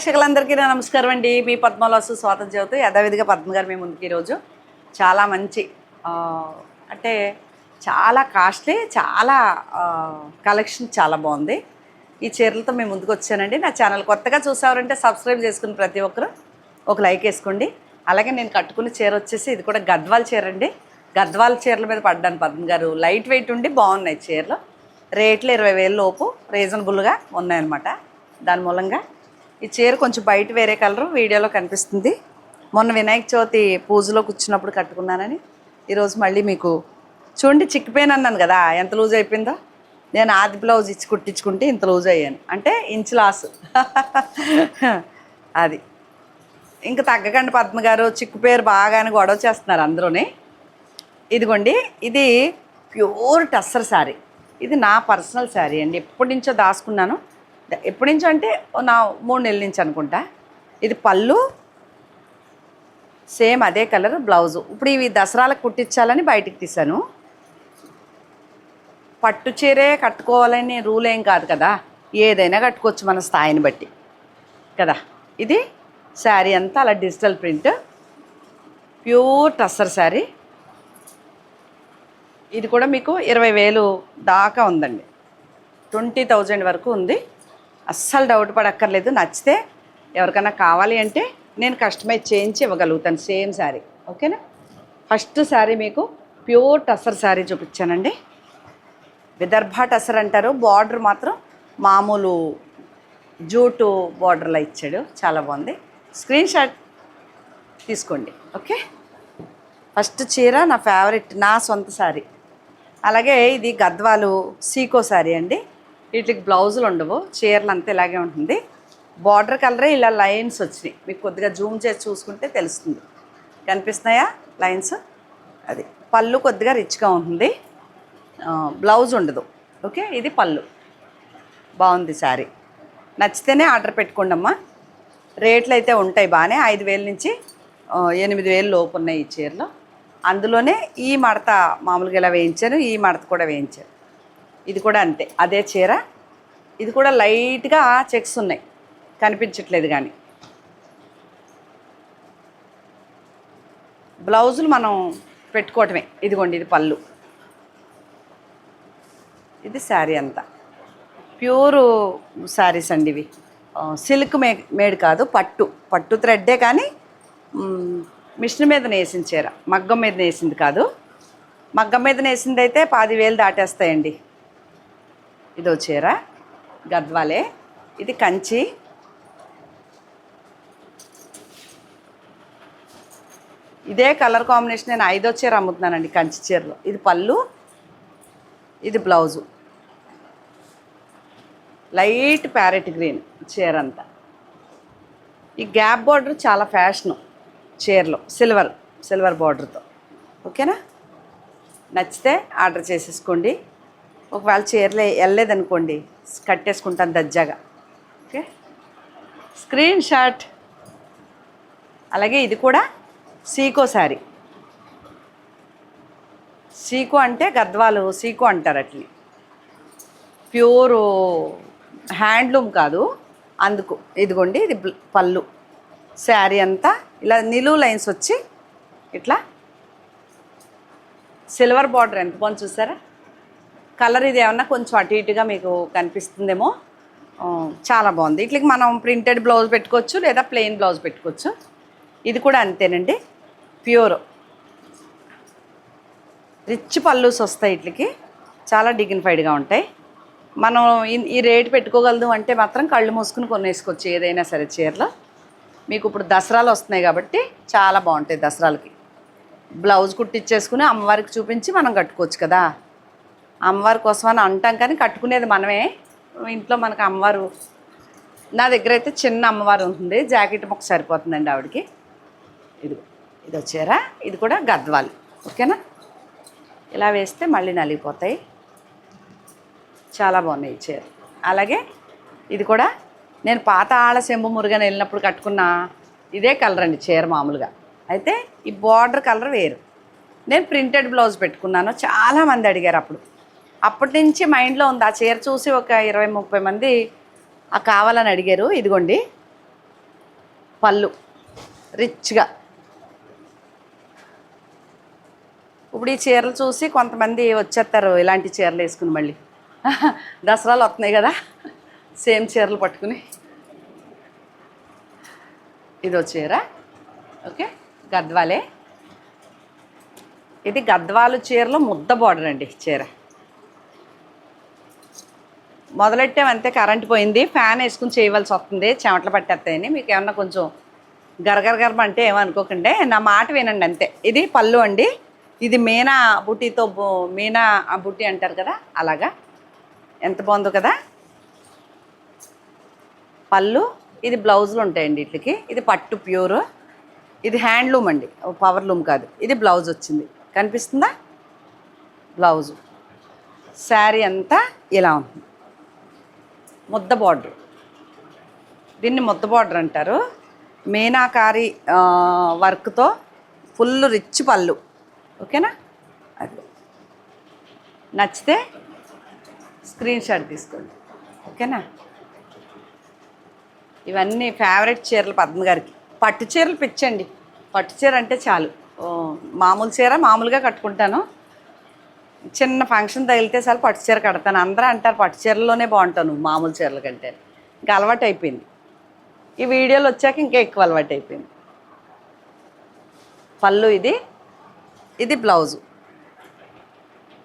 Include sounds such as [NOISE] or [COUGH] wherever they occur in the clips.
ప్రేక్షకులందరికీ నా నమస్కారం అండి. మీ పద్మలాసు స్వాతం జ్యోతి యథావిధిగా పద్మ గారు మీ ముందుకు ఈరోజు. చాలా మంచి అంటే చాలా కాస్ట్లీ చాలా కలెక్షన్ చాలా బాగుంది. ఈ చీరలతో మేము ముందుకు వచ్చానండి. నా ఛానల్ కొత్తగా చూసారంటే సబ్స్క్రైబ్ చేసుకుని ప్రతి ఒక్కరు ఒక లైక్ వేసుకోండి. అలాగే నేను కట్టుకున్న చీర వచ్చేసి ఇది కూడా గద్వాల చీర అండి. గద్వాల చీరల మీద పడ్డాను పద్మ గారు. లైట్ వెయిట్ ఉండి బాగున్నాయి చీరలు. రేట్లు ఇరవై వేల లోపు రీజనబుల్గా ఉన్నాయన్నమాట. దాని మూలంగా ఈ చీర కొంచెం బయట వేరే కలరు వీడియోలో కనిపిస్తుంది. మొన్న వినాయక చవితి పూజలో కూర్చున్నప్పుడు కట్టుకున్నానని. ఈరోజు మళ్ళీ మీకు చూడండి చిక్కిపోయిన అన్నాను కదా ఎంత లూజ్ అయిపోయిందో. నేను ఆది బ్లౌజ్ ఇచ్చి కుట్టించుకుంటే ఇంత లూజ్ అయ్యాను. అంటే ఇంచు లాస్. [LAUGHS] అది. ఇంకా తగ్గకండి పద్మ గారు చిక్కుపేరు బాగానే గొడవ చేస్తున్నారు అందరూని. ఇదిగోండి ఇది ప్యూర్ టస్సర్ శారీ. ఇది నా పర్సనల్ శారీ అండి. ఎప్పటి నుంచో దాచుకున్నాను. ఎప్పటి నుంచి అంటే నా మూడు నెలల నుంచి అనుకుంటా. ఇది పళ్ళు సేమ్ అదే కలర్ బ్లౌజు. ఇప్పుడు ఇవి దసరాలకు కుట్టించాలని బయటికి తీశాను. పట్టు చీరే కట్టుకోవాలని రూల్ ఏం కాదు కదా. ఏదైనా కట్టుకోవచ్చు మన స్థాయిని బట్టి. కదా. ఇది శారీ అంతా అలా digital print. Pure tussar sari. ఇది కూడా మీకు ఇరవై వేలు దాకా ఉందండి. ట్వంటీ థౌజండ్ వరకు ఉంది. అస్సలు డౌట్ పడక్కర్లేదు. నచ్చితే ఎవరికైనా కావాలి అంటే నేను కస్టమైజ్ చేయించి ఇవ్వగలుగుతాను సేమ్ శారీ ఓకేనా ఫస్ట్ శారీ మీకు ప్యూర్ టసర్ శారీ చూపించానండి. విదర్భ టసర్ అంటారు. బార్డర్ మాత్రం మామూలు జూటు బార్డర్లో ఇచ్చాడు. చాలా బాగుంది. స్క్రీన్ షాట్ తీసుకోండి. ఓకే ఫస్ట్ చీర నా ఫేవరెట్ నా సొంత శారీ అలాగే ఇది గద్వాలు సీకో శారీ అండి. వీటికి బ్లౌజులు ఉండవు చీరలు అంతా ఇలాగే ఉంటుంది. బార్డర్ కలరే ఇలా లైన్స్ వచ్చినాయి. మీకు కొద్దిగా జూమ్ చేసి చూసుకుంటే తెలుస్తుంది. కనిపిస్తున్నాయా లైన్స్? అది. పళ్ళు కొద్దిగా రిచ్గా ఉంటుంది. బ్లౌజ్ ఉండదు. ఓకే? ఇది పళ్ళు. బాగుంది శారీ. నచ్చితేనే ఆర్డర్ పెట్టుకోండి అమ్మా రేట్లు అయితే ఉంటాయి బాగానే. ఐదు వేల నుంచి ఎనిమిది వేలు లోపు ఉన్నాయి ఈ చీరలో. అందులోనే ఈ మడత మామూలుగా ఇలా వేయించాను ఈ మడత కూడా వేయించాను. ఇది కూడా అంతే. అదే చీర. ఇది కూడా లైట్గా చెక్స్ ఉన్నాయి. కనిపించట్లేదు కానీ బ్లౌజులు మనం పెట్టుకోవటమే. ఇదిగోండి ఇది పళ్ళు. ఇది శారీ అంతా. ప్యూర్ శారీస్ అండి ఇవి. సిల్క్ మే మేడ్ కాదు పట్టు. పట్టు థ్రెడ్డే కానీ మిషన్ మీద నేసిన చీర. మగ్గం మీద నేసింది కాదు. మగ్గం మీద నేసింది అయితే పదివేలు దాటేస్తాయండి. ఇదో చీర గద్వాలే. ఇది కంచి. ఇదే కలర్ కాంబినేషన్ నేను ఐదో చీర అమ్ముతున్నానండి కంచి చీరలో. ఇది పళ్ళు ఇది బ్లౌజు. లైట్ ప్యారెట్ గ్రీన్ చీర అంతా. ఈ గ్యాప్ బార్డర్ చాలా ఫ్యాషను చీరలో సిల్వర్ సిల్వర్ బార్డర్తో. ఓకేనా? నచ్చితే ఆర్డర్ చేసేసుకోండి. ఒకవేళ చీరలే వెళ్ళలేదనుకోండి కట్టేసుకుంటాను దజ్జాగా ఓకే? Screen shot. అలాగే ఇది కూడా సీకో శారీ. సీకో అంటే గద్వాలు సీకో అంటారు అట్లని ప్యూర్ హ్యాండ్లూమ్ కాదు అందుకు. ఇదిగోండి ఇది పళ్ళు. శారీ అంతా ఇలా నిలువు లైన్స్ వచ్చి ఇట్లా. సిల్వర్ బార్డర్ ఎంత బాగుంది చూసారా? కలర్ ఇది ఏమన్నా కొంచెం అటు ఇటుగా మీకు కనిపిస్తుందేమో. చాలా బాగుంది. ఇట్లకి మనం ప్రింటెడ్ బ్లౌజ్ పెట్టుకోవచ్చు లేదా ప్లెయిన్ బ్లౌజ్ పెట్టుకోవచ్చు. ఇది కూడా అంతేనండి. ప్యూర్. రిచ్ పల్లూస్ వస్తాయి ఇట్లకి. చాలా డిగ్నిఫైడ్గా ఉంటాయి. మనం ఈ- ఈ రేట్ పెట్టుకోగలదు అంటే మాత్రం కళ్ళు మూసుకుని కొనేసుకోవచ్చు ఏదైనా సరే చీరలో. మీకు ఇప్పుడు దసరాలు వస్తున్నాయి కాబట్టి చాలా బాగుంటాయి దసరాలకి. బ్లౌజ్ కుట్టించేసుకుని అమ్మవారికి చూపించి మనం కట్టుకోవచ్చు కదా. అమ్మవారి కోసం అని అంటాం కానీ కట్టుకునేది మనమే. ఇంట్లో మనకు అమ్మవారు నా దగ్గర అయితే చిన్న అమ్మవారు ఉంటుంది. జాకెట్ మొక్క సరిపోతుందండి ఆవిడకి. ఇది ఇది వచ్చారా? ఇది కూడా గద్వాలు. ఓకేనా? ఇలా వేస్తే మళ్ళీ నలిగిపోతాయి. చాలా బాగున్నాయి చీర. అలాగే ఇది కూడా నేను పాత ఆళ్ళ శంభు వెళ్ళినప్పుడు కట్టుకున్న ఇదే కలర్ అండి చీర మామూలుగా. అయితే ఈ బార్డర్ కలర్ వేరు. నేను ప్రింటెడ్ బ్లౌజ్ పెట్టుకున్నాను. చాలామంది అడిగారు అప్పుడు. అప్పటి నుంచి మైండ్లో ఉంది. ఆ చీర చూసి ఒక ఇరవై ముప్పై మంది ఆ కావాలని అడిగారు. ఇదిగోండి. పళ్ళు. రిచ్గా. ఇప్పుడు ఈ చీరలు చూసి కొంతమంది వచ్చేస్తారు ఇలాంటి చీరలు వేసుకుని మళ్ళీ. [LAUGHS] దసరాలు వస్తున్నాయి కదా. సేమ్ చీరలు పట్టుకుని. ఇదో చీర. ఓకే. గద్వాలే. ఇది గద్వాలు చీరలో ముద్ద బార్డర్ అండి చీర. మొదలెట్టామంతే కరెంట్ పోయింది. ఫ్యాన్ వేసుకుని చేయవలసి వస్తుంది. చెమటలు పట్టేస్తాయని. మీకు ఏమన్నా కొంచెం గరగర గరబ అంటే ఏమనుకోకండి నా మాట వినండి అంతే. ఇది పళ్ళు అండి. ఇది మీనా బుట్టితో బు- మీనా ఆ బుట్టి అంటారు కదా అలాగా? ఎంత బాగుందో కదా? పళ్ళు ఇది బ్లౌజులు ఉంటాయండి వీటికి. ఇది పట్టు ప్యూర్. ఇది హ్యాండ్లూమ్ అండి. పవర్ లూమ్ కాదు. ఇది బ్లౌజ్ వచ్చింది. కనిపిస్తుందా? బ్లౌజు. శారీ అంతా ఇలా ఉంటుంది. ముద్ద బార్డర్. దీన్ని ముద్ద బార్డర్ అంటారు. మీనాకారి వర్క్తో ఫుల్ రిచ్ పళ్ళు. ఓకేనా? అది. నచ్చితే స్క్రీన్ షాట్ తీసుకోండి. ఓకేనా? ఇవన్నీ ఫేవరెట్ చీరలు పద్మ గారికి. పట్టు చీరలు పిచ్చండి. పట్టు చీర అంటే చాలు. మామూలు చీర మామూలుగా కట్టుకుంటాను. చిన్న ఫంక్షన్ తగిలితే సార్ పట్టు చీర కడతాను. అందరూ అంటారు పట్టు చీరలోనే బాగుంటాను మామూలు చీరల కంటే. ఇంకా అలవాటు అయిపోయింది. ఈ వీడియోలు వచ్చాక ఇంకా ఎక్కువ అలవాటు అయిపోయింది. పళ్ళు ఇది ఇది బ్లౌజు.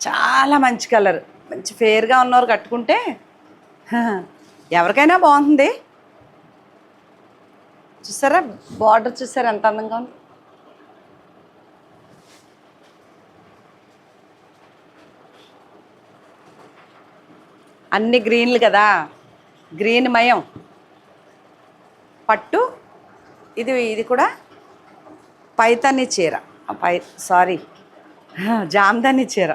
చాలా మంచి కలర్. మంచి ఫేర్గా ఉన్నవారు కట్టుకుంటే ఎవరికైనా బాగుంటుంది. చూసారా? బార్డర్ చూసారా? ఎంత అందంగా ఉంది. అన్ని గ్రీన్లు కదా. గ్రీన్ మయం. పట్టు ఇది ఇది కూడా పైతాని చీర. పై సారీ. జామ్దాని చీర.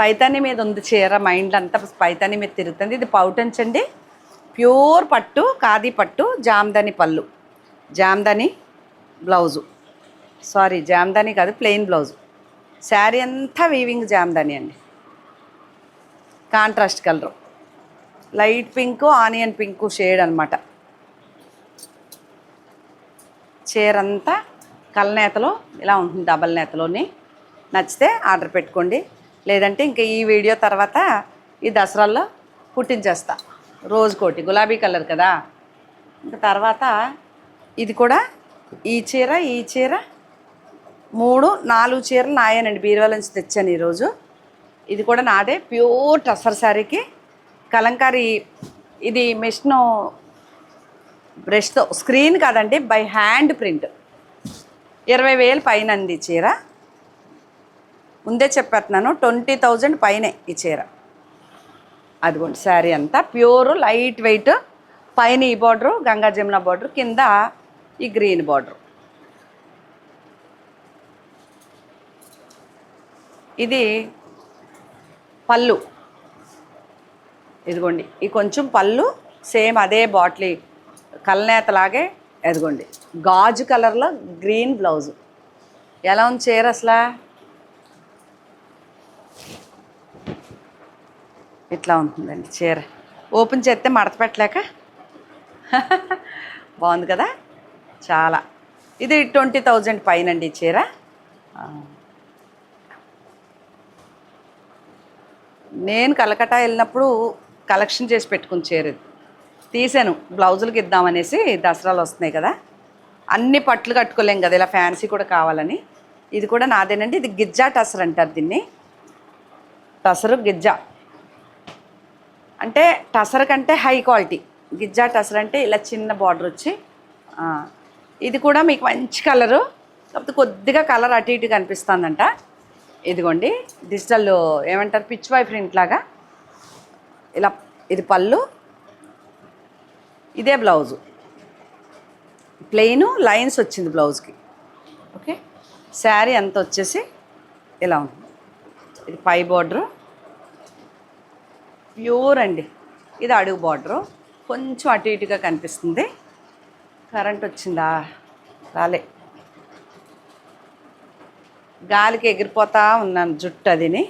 పైతాని మీద ఉంది చీర మైండ్ అంతా పైతాని మీద తిరుగుతుంది. ఇది పౌటంచండి ప్యూర్ పట్టు ఖాదీ పట్టు జామ్దాని పళ్ళు. జామ్దాని బ్లౌజు. సారీ జామ్దాని కాదు ప్లెయిన్ బ్లౌజు. శారీ అంతా వీవింగ్ జామ్దాని అండి. Contrast colour. Light pink onion pink shade అనమాట చీరంతా కలనేతలో ఇలా ఉంటుంది డబల్ నేతలోని. నచ్చితే ఆర్డర్ పెట్టుకోండి. లేదంటే ఇంకా ఈ వీడియో తర్వాత ఈ దసరాల్లో కుట్టించేస్తా. రోజుకోటి గులాబీ కలర్ కదా. ఇంకా తర్వాత ఇది కూడా ఈ చీర ఈ చీర మూడు నాలుగు చీరలు నాయనండి. బీరువాల నుంచి తెచ్చాను ఈరోజు. ఇది కూడా నాదే. ప్యూర్ టస్సర్ శారీకి. కలంకారీ ఇది మెషిన్ బ్రష్తో స్క్రీన్ కాదండి బై హ్యాండ్ ప్రింట్. ఇరవై వేలు పైన అంది ఈ చీర. ముందే చెప్పేస్తున్నాను ట్వంటీ థౌజండ్ పైనే ఈ చీర. అదిగోండి శారీ అంతా ప్యూర్ లైట్ వెయిట్. పైన ఈ బార్డరు గంగా జమున బార్డర్ కింద ఈ గ్రీన్ బార్డర్. ఇది పళ్ళు. ఇదిగోండి ఈ కొంచెం పళ్ళు సేమ్ అదే బాటిల్ కలనేతలాగే ఎదుగోండి గాజు కలర్లో గ్రీన్ బ్లౌజ్. ఎలా ఉంది చీర అసలు? ఇట్లా ఉంటుందండి చీర. ఓపెన్ చేస్తే మడత పెట్టలేక? బాగుంది కదా? చాలా. ఇది ట్వంటీ థౌజండ్ పైనండి ఈ చీర. నేను కలకటా వెళ్ళినప్పుడు కలెక్షన్ చేసి పెట్టుకుని చేరేది. తీసాను. బ్లౌజులకి ఇద్దామనేసి దసరాలు వస్తున్నాయి కదా. అన్ని పట్లు కట్టుకోలేం కదా ఇలా ఫ్యాన్సీ కూడా కావాలని. ఇది కూడా నాదేనండి. ఇది గిజ్జా టసర్ అంటారు దీన్ని. టసరు గిజ్జా. అంటే టసర్ కంటే హై క్వాలిటీ. గిజ్జా టసర్ అంటే ఇలా చిన్న బార్డర్ వచ్చి ఇది కూడా మీకు మంచి కలరు. కాకపోతే కొద్దిగా కలర్ అటు ఇటు కనిపిస్తుందంట. ఇదిగోండి డిజిటల్ ఏమంటారు పిచ్ వై ప్రింట్ లాగా. ఇలా ఇది పళ్ళు. ఇదే బ్లౌజు. ప్లెయిన్ లైన్స్ వచ్చింది బ్లౌజ్కి. ఓకే. శారీ అంత వచ్చేసి ఇలా ఉంది. ఇది పై బార్డరు. ప్యూర్ అండి. ఇది అడుగు బార్డరు. కొంచెం అటు ఇటుగా కనిపిస్తుంది. కరెంట్ వచ్చిందా? రాలే. గాలికి ఎగిరిపోతా ఉన్నాను జుట్టు అదిని.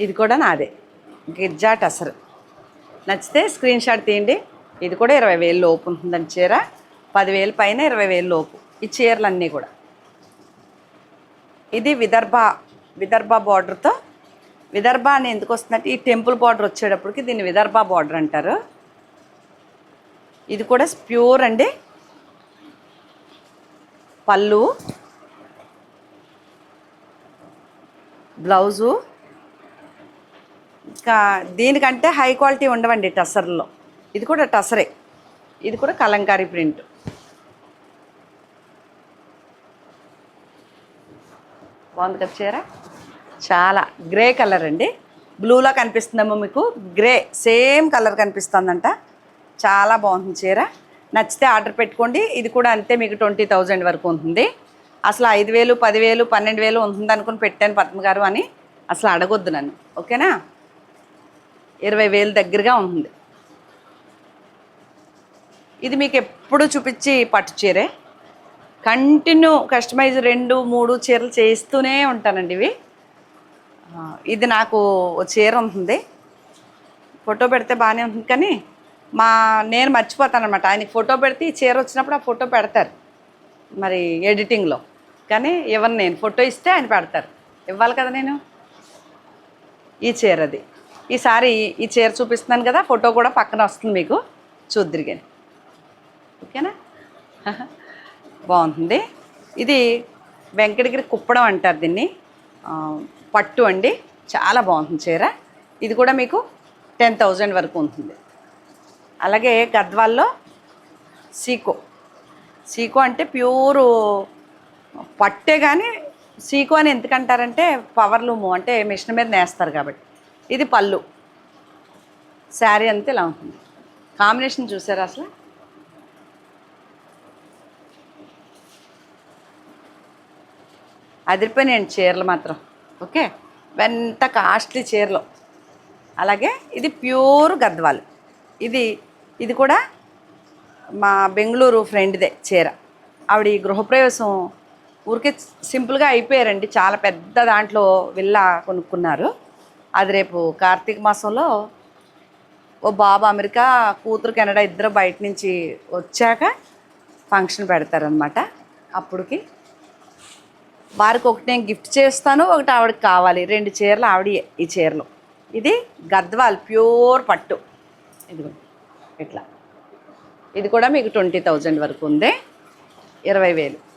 ఇది కూడా నాదే. గిర్జా టసర్ నచ్చితే స్క్రీన్ షాట్ తీయండి. ఇది కూడా ఇరవై వేలు లోపు ఉంటుందని చీర. పదివేలు పైన ఇరవై వేలు లోపు. ఈ చీరలన్నీ కూడా. ఇది విదర్భ విదర్భ బార్డర్తో విదర్భ అని ఎందుకు వస్తుందంటే ఈ టెంపుల్ బార్డర్ వచ్చేటప్పటికి దీన్ని విదర్భ బార్డర్ అంటారు. ఇది కూడా ప్యూర్ అండి. పళ్ళు. బ్లౌజు. ఇంకా దీనికంటే హై క్వాలిటీ ఉండవండి టసర్లో ఇది కూడా టసరే ఇది కూడా కలంకారీ ప్రింట్. బాగుంది కదా చీర? చాలా. గ్రే కలర్ అండి. బ్లూలో కనిపిస్తుందేమో మీకు? గ్రే. సేమ్ కలర్ కనిపిస్తుందంట. చాలా బాగుంది చీర. నచ్చితే ఆర్డర్ పెట్టుకోండి. ఇది కూడా అంతే మీకు ట్వంటీ థౌజండ్ వరకు ఉంటుంది. అసలు ఐదు వేలు పదివేలు పన్నెండు వేలు ఉంటుంది అనుకుని పెట్టాను పద్మగారు అని అసలు అడగొద్దు నన్ను ఓకేనా? ఇరవై వేలు దగ్గరగా ఉంటుంది ఇది మీకు ఎప్పుడు చూపించి పట్టు చీరే? కంటిన్యూ కస్టమైజ్ రెండు మూడు చీరలు చేస్తూనే ఉంటానండి ఇవి. ఇది నాకు ఓ చీర ఉంటుంది. ఫోటో పెడితే బాగానే ఉంటుంది కానీ మా నేను మర్చిపోతాను అనమాట ఆయనకి ఫోటో పెడితే ఈ చీర వచ్చినప్పుడు ఆ ఫోటో పెడతారు. మరి ఎడిటింగ్లో. కానీ ఇవ్వను నేను ఫోటో ఇస్తే ఆయన పెడతారు. ఇవ్వాలి కదా నేను? ఈ చీర అది. ఈసారి ఈ చీర చూపిస్తున్నాను కదా ఫోటో కూడా పక్కన వస్తుంది మీకు. చూద్దరు కానీ. ఓకేనా? [LAUGHS] బాగుంటుంది. ఇది వెంకటగిరి కుప్పడం అంటారు దీన్ని. పట్టు అండి. చాలా బాగుంటుంది చీర. ఇది కూడా మీకు టెన్ థౌజండ్ వరకు ఉంటుంది. అలాగే గద్వాల్లో సీకో. సీకో అంటే ప్యూరు పట్టే కానీ సీకో అని ఎందుకంటారంటే పవర్ లూము అంటే మిషన్ మీద నేస్తారు కాబట్టి. ఇది పళ్ళు. శారీ అంతే ఇలా ఉంటుంది. కాంబినేషన్ చూసారా అసలు? అదిరిపోయినాయండి చీరలు మాత్రం. ఓకే? ఎంత కాస్ట్లీ చీరలు. అలాగే ఇది ప్యూర్ గద్వాలు. ఇది ఇది కూడా మా బెంగళూరు ఫ్రెండ్దే చీర. ఆవిడ ఈ గృహప్రవేశం ఊరికే సింపుల్గా అయిపోయారండి. చాలా పెద్ద దాంట్లో విల్లా కొనుక్కున్నారు. అది రేపు కార్తీక మాసంలో ఓ బాబు అమెరికా కూతురు కెనడా ఇద్దరు బయట నుంచి వచ్చాక ఫంక్షన్ పెడతారనమాట అప్పటికి వారికి ఒకటి నేను గిఫ్ట్ చేస్తాను ఒకటి ఆవిడకి కావాలి. రెండు చీరలు ఆవిడ ఈ చీరలు. ఇది గద్వాల్ ప్యూర్ పట్టు. ఇదిగో ఇట్లా. ఇది కూడా మీకు ట్వంటీ థౌజండ్ వరకు ఉంది. ఇరవై వేలు.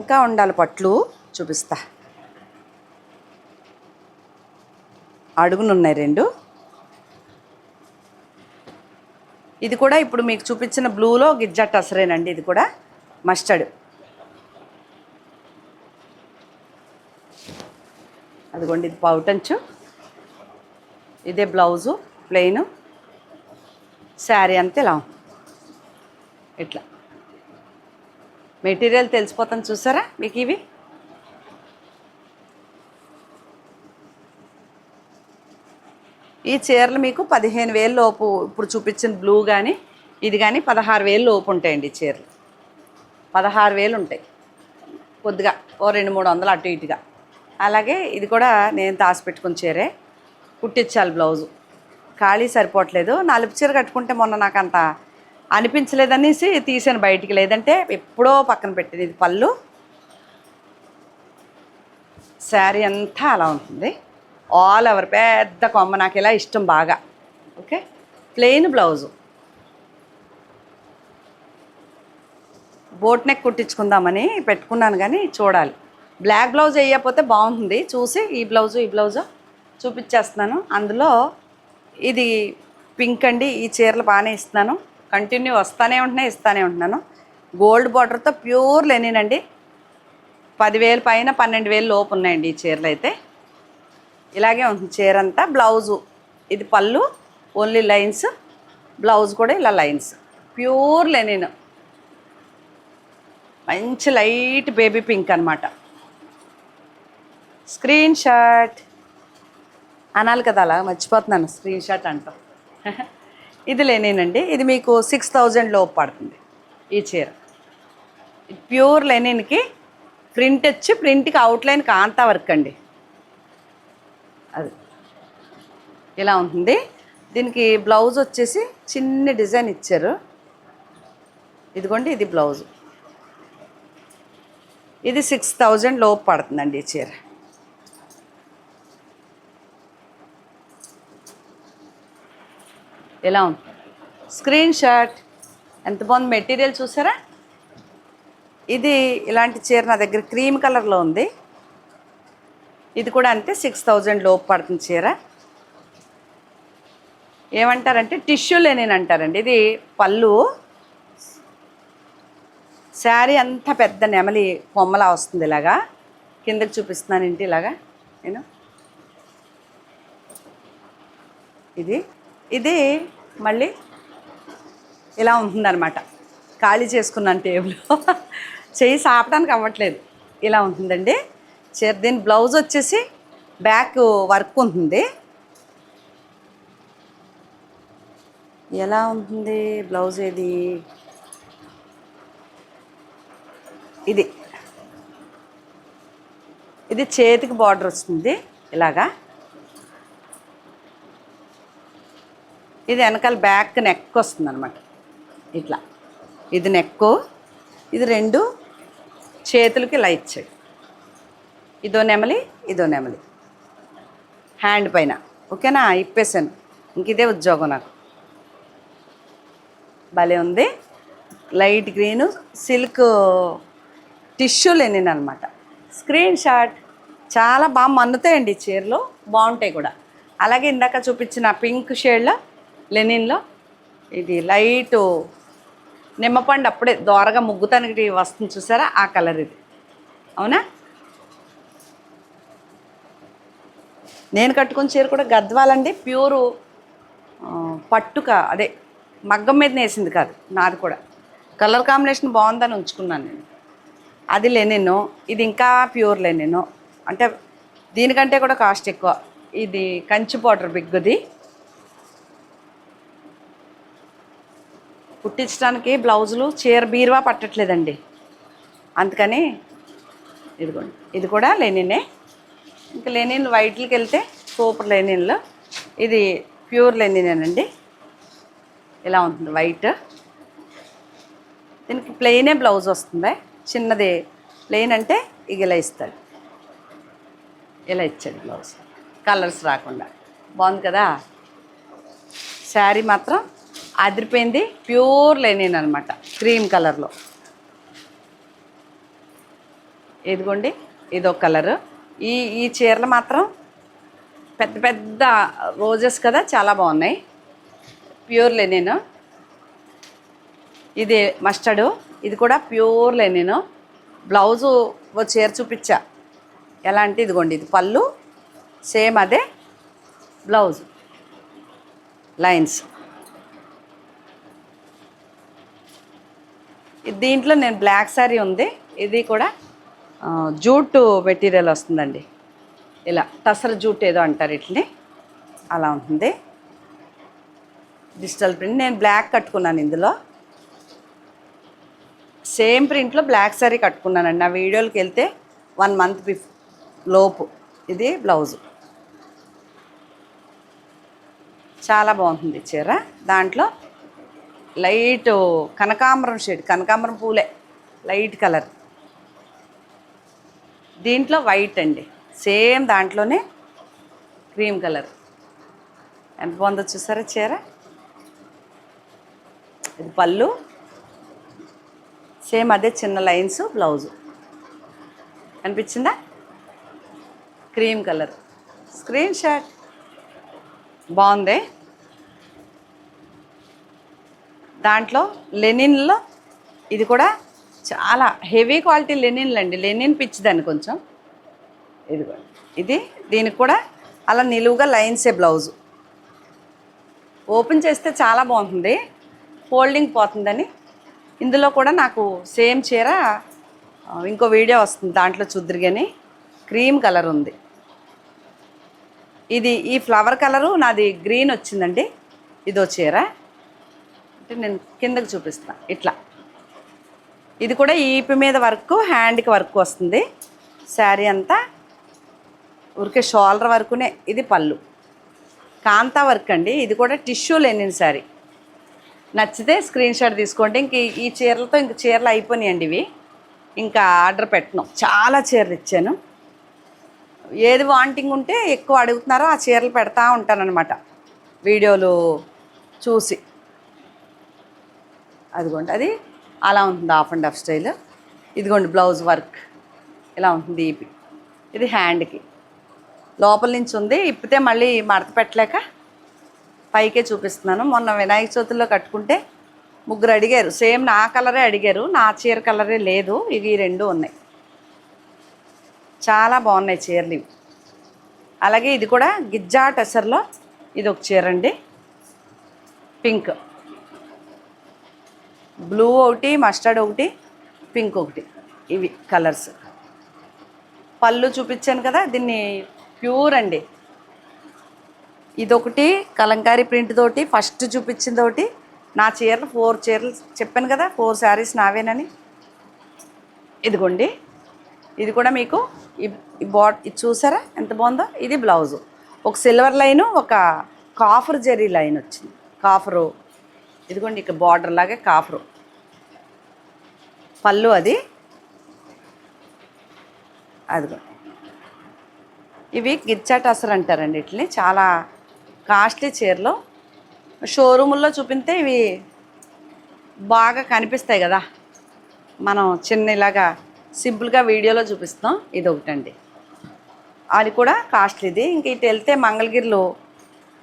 ఇంకా ఉండాలి పట్లు. చూపిస్తా. అడుగునున్నాయి రెండు. ఇది కూడా ఇప్పుడు మీకు చూపించిన బ్లూలో గిజ్జట్ అసరేనండి ఇది కూడా మస్టర్డ్. అదిగోండి ఇది పౌటంచు ఇదే బ్లౌజు ప్లెయిన్. శారీ అంతే ఇలా. ఇట్లా. మెటీరియల్ తెలిసిపోతాను చూసారా మీకు ఇవి? ఈ చీరలు మీకు పదిహేను వేలు లోపు ఇప్పుడు చూపించిన బ్లూ కానీ ఇది కానీ పదహారు వేలు లోపు ఉంటాయండి ఈ చీరలు. పదహారు వేలు ఉంటాయి. కొద్దిగా ఓ రెండు మూడు వందలు అటు ఇటుగా. అలాగే ఇది కూడా నేను దాచిపెట్టుకుని చీరే. కుట్టించాలి బ్లౌజు. ఖాళీ సరిపోవట్లేదు. నలుపు చీర కట్టుకుంటే మొన్న నాకు అంత అనిపించలేదనేసి తీసాను బయటికి. లేదంటే ఎప్పుడో పక్కన పెట్టింది ఇది పళ్ళు. శారీ అంతా అలా ఉంటుంది. ఆల్ ఓవర్ పెద్ద కొమ్మ. నాకు ఇలా ఇష్టం బాగా. Okay? Plain blouse boat neck కుట్టించుకుందామని పెట్టుకున్నాను కానీ చూడాలి. బ్లాక్ బ్లౌజ్ వేయకపోతే బాగుంటుంది. చూసి ఈ బ్లౌజు ఈ బ్లౌజు చూపించేస్తున్నాను. అందులో ఇది పింక్ అండి. ఈ చీరలు బాగానే ఇస్తున్నాను. కంటిన్యూ వస్తానే ఉంటున్నాయి ఇస్తానే ఉంటున్నాను. గోల్డ్ బార్డర్తో ప్యూర్ లెనినండి పదివేల పైన పన్నెండు వేలు లోపు ఉన్నాయండి ఈ చీరలు అయితే. ఇలాగే ఉంటుంది చీర అంతా. బ్లౌజు ఇది పళ్ళు ఓన్లీ లైన్స్ బ్లౌజ్ కూడా ఇలా లైన్స్ ప్యూర్ లెనిన్ మంచి లైట్ బేబీ పింక్ అనమాట స్క్రీన్ షాట్ అనాలి కదా అలా మర్చిపోతున్నాను. స్క్రీన్ షాట్ అంటాం. [LAUGHS] ఇది లెనిన్ ఇది మీకు సిక్స్ థౌజండ్ లోపు పడుతుంది ఈ చీర. ప్యూర్ లెనిన్కి ప్రింట్ వచ్చి ప్రింట్కి అవుట్లైన్ కాంతా వర్క్ అండి. అది. ఇలా ఉంటుంది. దీనికి బ్లౌజ్ వచ్చేసి చిన్న డిజైన్ ఇచ్చారు. ఇదిగోండి ఇది బ్లౌజ్. ఇది సిక్స్ థౌజండ్ లోపు పడుతుందండి ఈ చీర. ఎలా ఉంది? Screenshot. ఎంత బాగుంది మెటీరియల్ చూసారా? ఇది ఇలాంటి చీర నా దగ్గర క్రీమ్ కలర్లో ఉంది. ఇది కూడా అంతే సిక్స్ థౌజండ్ లోపు పడుతుంది చీర. ఏమంటారంటే టిష్యూ లెనిన్ అంటారండి. ఇది పళ్ళు. శారీ అంతా పెద్ద నెమలి కొమ్మలా వస్తుంది ఇలాగా. కిందకి చూపిస్తున్నాను ఇంటి ఇలాగా? నేను. ఇది. ఇది మళ్ళీ ఇలా ఉంటుందన్నమాట. ఖాళీ చేసుకున్నాను టేబుల్. చేయి సాపడానికి అవ్వట్లేదు. ఇలా ఉంటుందండి. చీర దీని బ్లౌజ్ వచ్చేసి బ్యాక్ వర్క్ ఉంటుంది. ఎలా ఉంటుంది బ్లౌజ్ ఏది? ఇది. ఇది చేతికి బార్డర్ వస్తుంది. ఇలాగా. ఇది వెనకాల బ్యాక్ నెక్ వస్తుంది అనమాట ఇట్లా. ఇది నెక్ ఇది రెండు చేతులకి ఇలా ఇచ్చాడు. ఇదో నెమలి ఇదో నెమలి. హ్యాండ్ పైన. ఓకేనా? ఇప్పేసాను. ఇంక ఇదే ఉద్యోగం నాకు. భలే ఉంది. Light green silk tissue linen అనమాట స్క్రీన్ షాట్ చాలా బాగా మన్నుతాయండి చీరలు. బాగుంటాయి కూడా. అలాగే ఇందాక చూపించిన పింక్ షేడ్లో లెనిన్లో? ఇది లైట్. నిమ్మపండు అప్పుడే దోరగా ముగ్గుతానికి వస్తుంది చూసారా? ఆ కలర్ ఇది. అవునా? నేను కట్టుకున్న చీర కూడా గద్వాలండి. ప్యూరు పట్టుక అదే మగ్గం మీద నేసింది కాదు నాది కూడా. కలర్ కాంబినేషన్ బాగుందని ఉంచుకున్నాను నేను. అది లెనిన్ ఇది ఇంకా ప్యూర్ లెనిన్. అంటే దీనికంటే కూడా కాస్ట్ ఎక్కువ. ఇది కంచి పౌడర్ బిగ్గుది. కుట్టించడానికి బ్లౌజులు చీర బీరువా పట్టట్లేదండి. అందుకని ఇదిగోండి ఇది కూడా లెనినే. ఇంకా లెనిన్ వైట్లకి వెళ్తే సూపర్ లెనిన్లో. ఇది ప్యూర్ లెనినేనండి. ఇలా ఉంటుంది వైట్. దీనికి ప్లెయినే బ్లౌజ్ వస్తుంది. చిన్నది ప్లెయిన్ అంటే ఇక ఇలా ఇస్తాడు ఇలా ఇచ్చాడు బ్లౌజ్. కలర్స్ రాకుండా. బాగుంది కదా? శారీ మాత్రం అదిరిపోయింది. ప్యూర్ లెనిన్ అనమాట క్రీమ్ కలర్లో. ఇదిగోండి ఇదొక కలరు. ఈ ఈ చీరలు మాత్రం పెద్ద పెద్ద రోజెస్ కదా చాలా బాగున్నాయి. Pure linen. ఇది మస్టర్డు. ఇది కూడా ప్యూర్ లెనిన్. బ్లౌజు ఓ చీర చూపించా. ఎలా అంటే ఇదిగోండి ఇది పళ్ళు సేమ్ అదే బ్లౌజ్. లైన్స్. దీంట్లో నేను బ్లాక్ శారీ ఉంది. ఇది కూడా జూట్ మెటీరియల్ వస్తుందండి. ఇలా టసర్ జూట్ ఏదో అంటారు ఇట్లని అలా ఉంటుంది. Digital print. నేను బ్లాక్ కట్టుకున్నాను ఇందులో. సేమ్ ప్రింట్లో బ్లాక్ శారీ కట్టుకున్నానండి. నా వీడియోకి వెళ్తే వన్ మంత్ బిఫ్ లోపు. ఇది బ్లౌజు. చాలా బాగుంటుంది చీర. దాంట్లో లైట్ కనకాంబరం షేడ్ కనకాంబరం పూలే లైట్ కలర్. దీంట్లో వైట్ అండి. సేమ్ దాంట్లోనే క్రీమ్ కలర్. ఎంత బాగుందో చూసారా చీర? ఇది పళ్ళు. సేమ్ అదే చిన్న లైన్స్ బ్లౌజు. అనిపించిందా క్రీమ్ కలర్. Screen shot. బాగుంది? దాంట్లో లెనిన్లో ఇది కూడా చాలా హెవీ క్వాలిటీ లెనిన్లు అండి. లెనిన్ పిచ్చిదాన్ని కొంచెం. ఇది ఇది దీనికి కూడా అలా నిలువుగా లైన్సే బ్లౌజు. ఓపెన్ చేస్తే చాలా బాగుంటుంది. ఫోల్డింగ్ పోతుందని. ఇందులో కూడా నాకు సేమ్ చీర ఇంకో వీడియో వస్తుంది దాంట్లో చూద్దరు కానీ క్రీమ్ కలర్ ఉంది. ఇది ఈ ఫ్లవర్ కలరు నాది గ్రీన్ వచ్చిందండి. ఇదో చీర. అంటే నేను కిందకి చూపిస్తాను ఇట్లా. ఇది కూడా ఈపి మీద వర్క్ హ్యాండ్కి వర్క్ వస్తుంది. శారీ అంతా ఉరికే షోల్డర్ వరకునే. ఇది పళ్ళు. కాంతా వర్క్ అండి. ఇది కూడా టిష్యూ లేని శారీ. నచ్చితే స్క్రీన్ షాట్ తీసుకోండి. ఇంక ఈ- ఈ చీరలతో ఇంక చీరలు అయిపోయినాయండి ఇవి. ఇంకా ఆర్డర్ పెట్టను. చాలా చీరలు ఇచ్చాను. ఏది వాంటింగ్ ఉంటే ఎక్కువ అడుగుతున్నారో ఆ చీరలు పెడతా ఉంటానన్నమాట. వీడియోలు చూసి. అదిగోండి అది అలా ఉంటుంది ఆఫ్ అండ్ ఆఫ్ స్టైల్. ఇదిగోండి బ్లౌజ్ వర్క్ ఇలా ఉంటుంది ఇది ఇది హ్యాండ్కి. లోపల నుంచి ఉంది ఇప్పితే మళ్ళీ మడత పెట్టలేక పైకే చూపిస్తున్నాను. మొన్న వినాయక చవితిలో కట్టుకుంటే ముగ్గురు అడిగారు సేమ్ నా కలరే అడిగారు నా చీర కలరే లేదు ఇవి రెండు ఉన్నాయి. చాలా బాగున్నాయి చీరలు ఇవి. అలాగే ఇది కూడా గిజ్జా టెసర్లో ఇది ఒక చీర అండి. పింక్. బ్లూ ఒకటి మస్టర్డ్ ఒకటి పింక్ ఒకటి. ఇవి కలర్స్. పళ్ళు చూపించాను కదా దీన్ని ప్యూర్ అండి. ఇదొకటి కలంకారీ ప్రింట్ తోటి ఫస్ట్ చూపించింది ఒకటి. నా చీరలు ఫోర్ చీరలు చెప్పాను కదా ఫోర్ శారీస్ నావేనని. ఇదిగోండి. ఇది కూడా మీకు ఈ ఈ బాట్ ఇది చూసారా? ఎంత బాగుందో? ఇది బ్లౌజు. ఒక సిల్వర్ లైను ఒక కాఫర్ జెరీ లైన్ వచ్చింది. కాఫరు. ఇదిగోండి ఇక బార్డర్ లాగే కాఫరు. పళ్ళు అది. అదిగో. ఇవి గిచ్చా అసలు అంటారండి వీటిని. చాలా కాస్ట్లీ చీరలు. షోరూముల్లో చూపితే ఇవి బాగా కనిపిస్తాయి కదా. మనం చిన్న ఇలాగా సింపుల్గా వీడియోలో చూపిస్తాం. ఇది ఒకటండి అది కూడా కాస్ట్లీది. ఇంక ఇటు వెళ్తే మంగళగిరిలో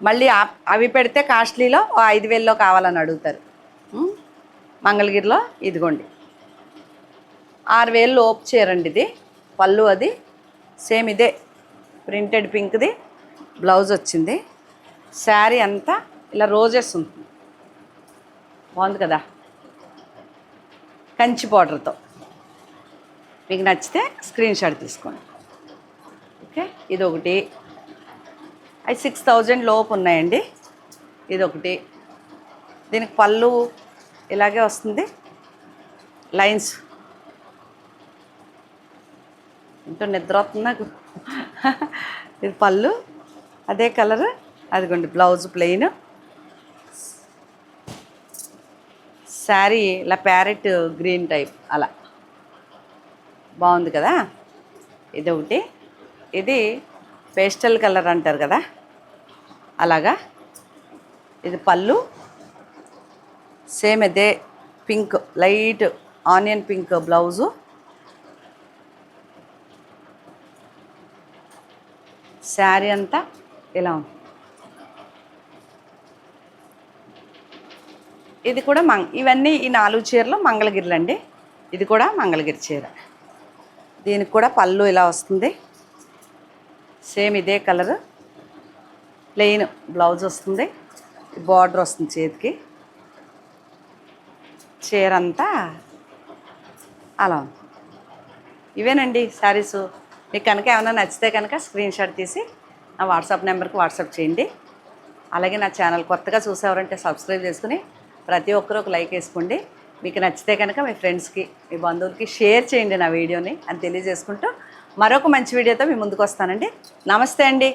మళ్ళీ అవి పెడితే కాస్ట్లీలో ఐదు వేల్లో కావాలని అడుగుతారు. మంగళగిరిలో ఇదిగోండి. ఆరు వేలు లోపు చీరండి ఇది. పళ్ళు అది. సేమ్ ఇదే. ప్రింటెడ్ పింక్ది. బ్లౌజ్ వచ్చింది. శారీ అంతా ఇలా రోజెస్ ఉంటుంది. బాగుంది కదా? కంచి బార్డర్తో. మీకు నచ్చితే స్క్రీన్ షాట్ తీసుకోండి. ఓకే? ఇది ఒకటి అవి సిక్స్ థౌజండ్ లోపు ఉన్నాయండి. ఇది ఒకటి దీనికి పళ్ళు ఇలాగే వస్తుంది. లైన్స్ ఇంటో నిద్ర వస్తుంది నాకు. ఇది పళ్ళు అదే కలర్ అదిగోండి బ్లౌజ్ ప్లెయిన్. శారీ ఇలా ప్యారెట్ గ్రీన్ టైప్ అలా. బాగుంది కదా? ఇది ఒకటి. ఇది పేస్టల్ కలర్ అంటారు కదా? అలాగా? ఇది పళ్ళు. సేమ్ అదే pink light onion pink blouse. Sari అంతా ఇలా ఉంది. ఇది కూడా మంగ ఇవన్నీ ఈ నాలుగు చీరలు మంగళగిరిలు అండి ఇది కూడా మంగళగిరి చీర. దీనికి కూడా పళ్ళు ఇలా వస్తుంది. సేమ్ ఇదే కలరు. ప్లెయిన్ బ్లౌజ్ వస్తుంది. బార్డర్ వస్తుంది చేతికి. చీర అంతా అలా ఉంది. ఇవేనండి శారీసు? మీకు కనుక ఏమైనా నచ్చితే కనుక స్క్రీన్ షాట్ తీసి నా వాట్సాప్ నెంబర్కి వాట్సాప్ చేయండి. అలాగే నా ఛానల్ కొత్తగా చూసేవారంటే సబ్స్క్రైబ్ చేసుకుని ప్రతి ఒక్కరు ఒక లైక్ వేసుకోండి. మీకు నచ్చితే కనుక మీ ఫ్రెండ్స్కి మీ బంధువులకి షేర్ చేయండి నా వీడియోని అని తెలియజేసుకుంటూ మరొక మంచి వీడియోతో మీ ముందుకు వస్తానండి. నమస్తే అండి.